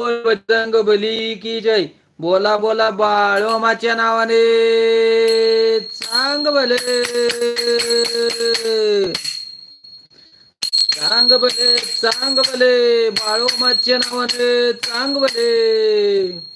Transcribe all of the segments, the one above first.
बजरंग बली की जय. बोला बोला बाळोमाच्या नावाने. सांग भले. सांग भले सांग भले बाळोमाच्या नावाने. सांग भले.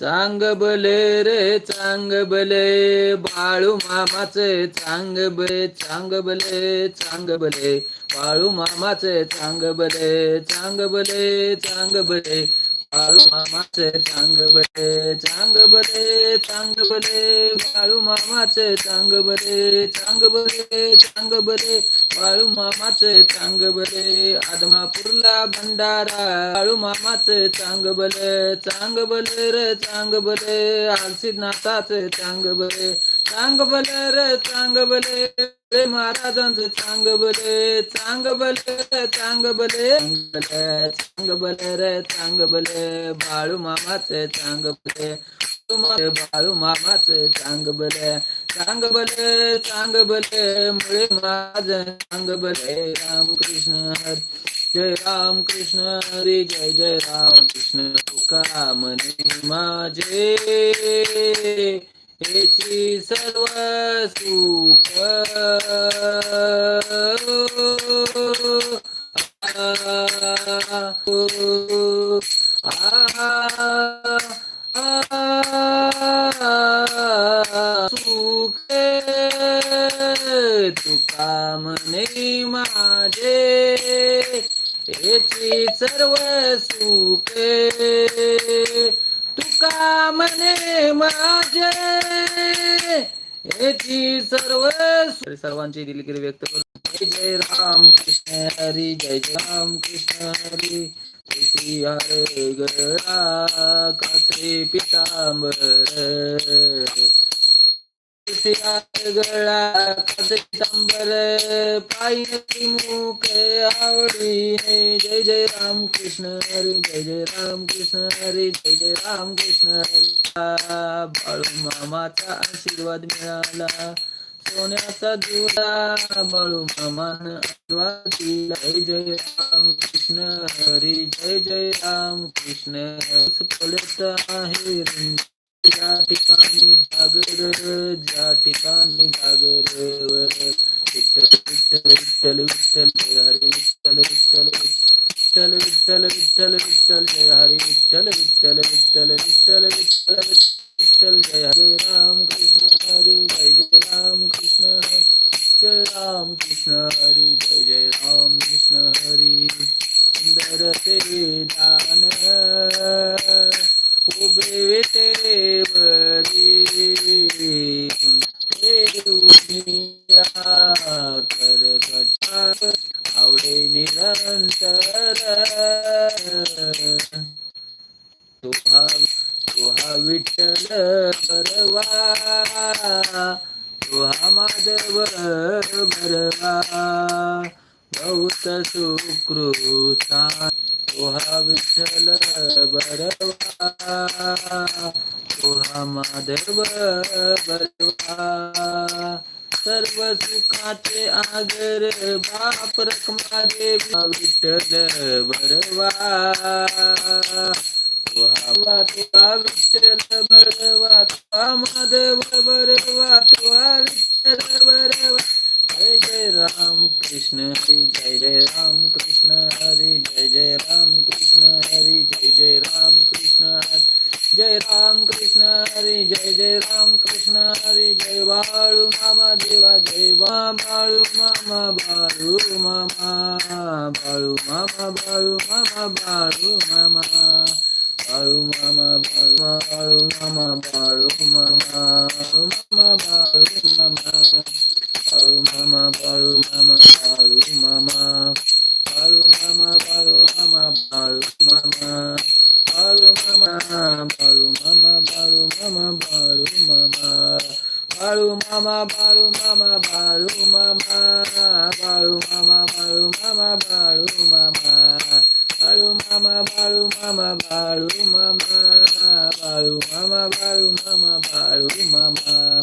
चांग भले रे चांग बले. बाळू मामाचे चांग बले चांग भले चांग बले. बाळू मामाचे चांग बले चांग भले चांग बले. बाळू मामाचे चांग बले चांग बले चांग बले. बाळू मामाचे चांग बले चांग बले चांग बले. बाळू मामाचे चांग भले आदमापूरला भंडारा. बाळू मामाचे चांग भले चांग भले रे चांग भले. आलसीनाथाचे चांग भले चांग भले रे चांग बले रे महाराजांचं चांग भले चांग भले चांग बले चांग भले रे चांग बले बाळू मामाचे चांग भले. बाळू मामाचे चांग भले. सांग भले सांग बल मुळे माझ सांग बल रामकृष्ण हरी जय राम कृष्ण हरी जय जय राम कृष्ण तुका मने माझे याची सर्व सुख सुखे माझे याची सर्व सुखे. तुका मने माझे? याची सर्व सर्वांची दिलगिरी व्यक्त करू जय जय राम कृष्ण हरी जय जय राम कृष्ण हरी हरे गरा कासे पितांबर. गळा कासे पितांबर पायी मुख आवडीने जय जय राम कृष्ण हरी जय जय राम कृष्ण. हरी जय जय राम कृष्ण हरी बाळू मामाचा आशीर्वाद मिळाला सोन्याचा दिवला बाळू मामान आशीर्वाद जय जय राम कृष्ण हरी जय जय राम कृष्ण पडत आहे ज्या ठिकाणी जागर ज्या ठिकाणी जागर वर विठ्ठल विठ्ठल विठ्ठल विठ्ठल जय हरी विठ्ठल विठ्ठल विठ्ठल विठ्ठल विठ्ठल विठ्ठल जय हरी विठ्ठल विठ्ठल विठ्ठल विठ्ठल विठ्ठल विठ्ठल विटेवरी सुंदर उभिया आवडे निरंतर तुहा तुहा विठ्ठल बरवा तुहा माधव बरवा बहुत सुकृता तुहा विठ्ठल बरवा तुहा माधव बरवा सर्व सुखाचे आगर बाप रखमा देवी विठ्ठल बरवा तुहा तुहा विठ्ठल बरवा तुहा माधव बरवा तुहा विठ्ठल बरवा Jai Jai Ram Krishna Hari Jai Jai Ram Krishna Hari Jai Jai Ram Krishna Hari Jai Jai Ram Krishna Hari Jai Ram Krishna Hari Jai Jai Ram Krishna Hari Jai Balu Mama Deva Jai Balu Mama Balu Mama Balu Mama Balu Mama Balu Mama Balu Mama Balu Mama Balu Mama Balu Mama Balu Palu mama, palu mama, palu mama. Palu mama, palu mama, palu mama. Palu mama, palu mama, palu mama, palu mama. Balu mama, balu mama, balu mama, balu mama, balu mama, balu mama, balu mama, balu mama, balu mama, balu mama, balu mama, balu mama.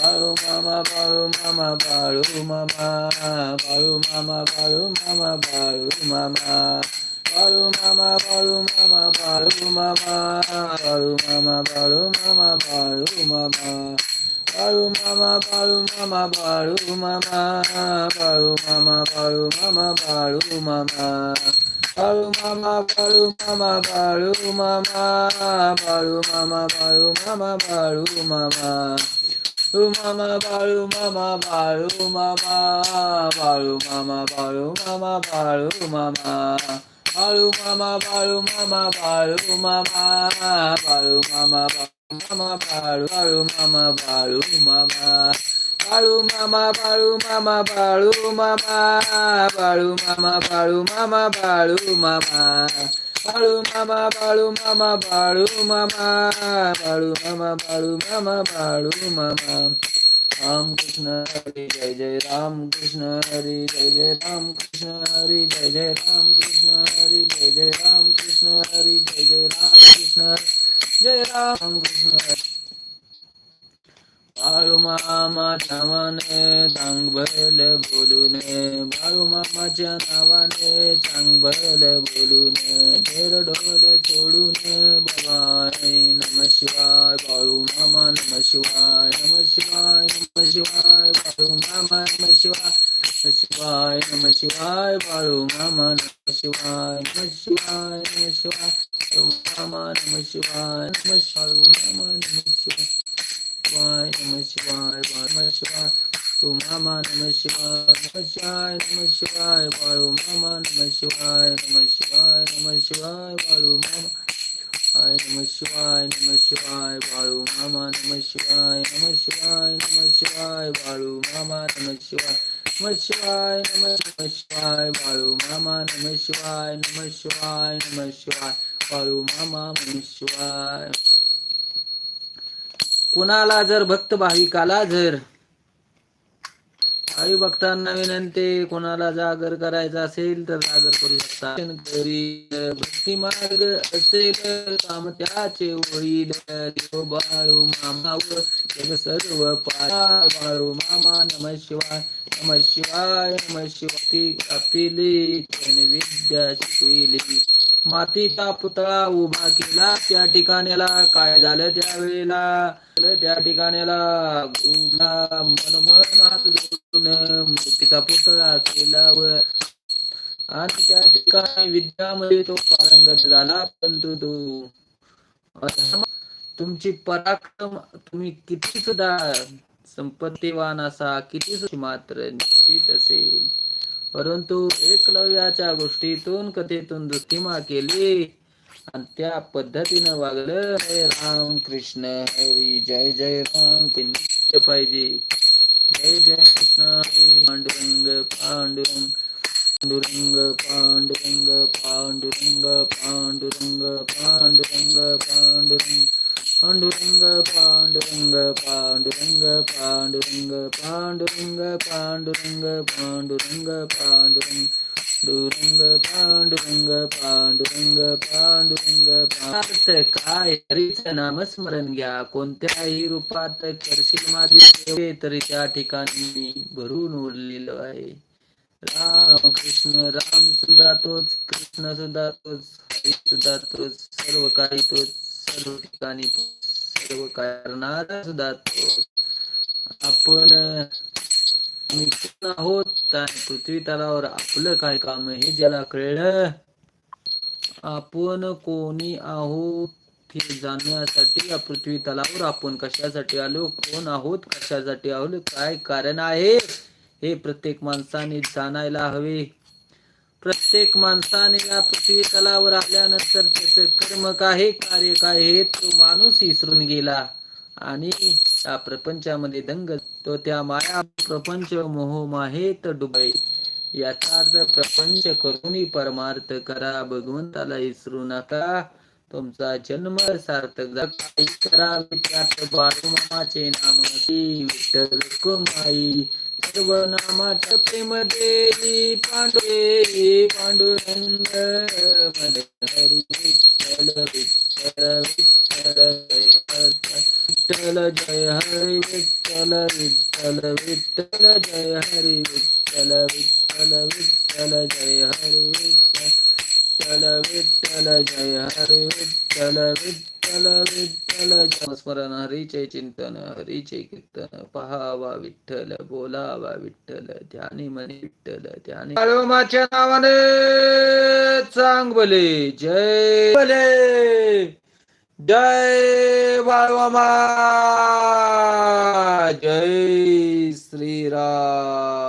Baru mama, baru mama, baru mama, baru mama, baru mama, baru mama. Baru mama, baru mama, baru mama, baru mama, baru mama, baru mama. Baru mama, baru mama, baru mama, baru mama, baru mama, baru mama. Baru mama, baru mama, baru mama, baru mama, baru mama, baru mama. Umama baru mama baru mama baru mama baru mama baru mama baru mama baru mama baru mama baru mama baru mama baru baru mama baru mama baru mama baru mama baru mama baru mama baru mama baru mama Balu मामा बाळू मामा बाळू मामा बाळू मामा बाळू मामा बाळू मामा. राम कृष्ण हरी जय जय राम कृष्ण हरी जय जय राम कृष्ण हरी जय जय राम कृष्ण हरी जय जय राम कृष्ण हरी जय जय राम कृष्ण जय Ram Krishna Baru mama chawane tang bele bolune. Baru mama chawane tang bele bolune. Tera dole chodune babai namah shivaya. Baru mama namah shivaya. Namah shivaya namah shivaya. Baru mama namah shivaya. Namah shivaya namah shivaya. Baru mama namah shivaya. Namah shivaya namah shivaya. Baru mama namah shivaya. Namah shivaya namah shivaya. शिवाय नमः शिवाय नमः शिवाय ओ मामा नमः शिवाय नमः शिवाय नमः शिवाय वालो मामा नमः शिवाय नमः शिवाय नमः शिवाय वालो मामा Ay Namah Shivaya, Namah Shivaya, Balu Mama, Namah Shivaya, Namah Shivaya, Namah Shivaya, Balu Mama, Namah Shivaya, Namah Shivaya, Namah Shivaya, Balu Mama, Namah Shivaya, Namah Shivaya, Namah Shivaya, Balu Mama, Namah Shivaya. कुणाला जर भक्त भाविकाला जर आई भक्तांना विनंती कोणाला जागर करायचा असेल तर जागर करू शकता. घरी भक्ती मार्ग असेल काम त्याचे होईल देव बाळू मामा सर्व बाळू मामा नम शिवाय नम शिवाय नम शिवाय. कापिली विद्या शिकविली. मातीचा पुतळा उभा केला. त्या ठिकाण्याला काय झालं त्यावेळेला? त्या ठिकाण्याला गुला मन हात जोडून मूर्तीचा पुतळा केला व आणि त्या ठिकाणी विद्यामध्ये तो पारंगत झाला. परंतु तो तुमची पराक्रम तुम्ही किती सुद्धा संपत्तीवान असा किती सुद्धा मात्र निश्चित असेल. परंतु एकलव्याच्या गोष्टीतून कथेतून दुस्तिमा केली. आणि त्या पद्धतीनं वागलं हे राम कृष्ण हरी जय जय राम ते नित्य पाहिजे. जय जय कृष्ण हरी पांडुरंग पांडुरंग पांडुरंग पांडुरंग पांडुरंग पांडुरंग पांडुरंग पांडुरंग पांडुरंग पांडुरंग पांडुरंग पांडुरंग पांडुरंग पांडुरंग पांडुरंग पांडुरंग पांडुरंग पांडुरंग पांडुरंग पार्थ काय हरीचं नामस्मरण घ्या कोणत्याही रूपात करशील माझे सेवे तरी त्या ठिकाणी भरून उरलेलं आहे राम कृष्ण राम सुद्धा तोच कृष्ण सुद्धा तोच हरी सुद्धा तोच सर्व काही तोच सर्व ठिकाणी सर्व करणारा सुद्धा आपण आम्ही कोण आहोत पृथ्वी तलावर आपलं काय काम हे ज्याला कळलं? आपण कोणी आहोत हे जाणण्यासाठी? या पृथ्वी तलावर आपण कशासाठी आलो? कोण आहोत? कशासाठी आलो काय कारण आहे? हे प्रत्येक माणसाने जाणायला हवे. प्रत्येक माणसाने या पृथ्वी तलावर आल्यानंतर त्याचं कर्म काय कार्य काय हे तो माणूस विसरून गेला. आणि त्या प्रपंचामध्ये दंग तो त्या माया प्रपंच मोह माहे तर डुबळे याचा अर्थ प्रपंच करून परमार्थ करा भगवंताला विसरू नका. तुमचा जन्म सार्थक करा काही बाळू मामाचे नाम. विठ्ठल कुमाई सर्व नामाच्या प्रेम देवी पांडुरे पांडुरंग मने हरी विठ्ठल विठ्ठल विठ्ठल जय हरी विठ्ठल विठ्ठल विठ्ठल जय हरी विठ्ठल विठ्ठल विठ्ठल जय हरी विठ्ठल विठ्ठल जय हरी विठ्ठल विठ्ठल विठ्ठल स्मरण हरीचे चिंतन हरीचे कीर्तन पहावा विठ्ठल बोलावा विठ्ठल ध्यानी मने विठ्ठल ध्यानी बाळोमाच्या नावाने चांग भले जय भले जय बाळवामा जय श्रीराम.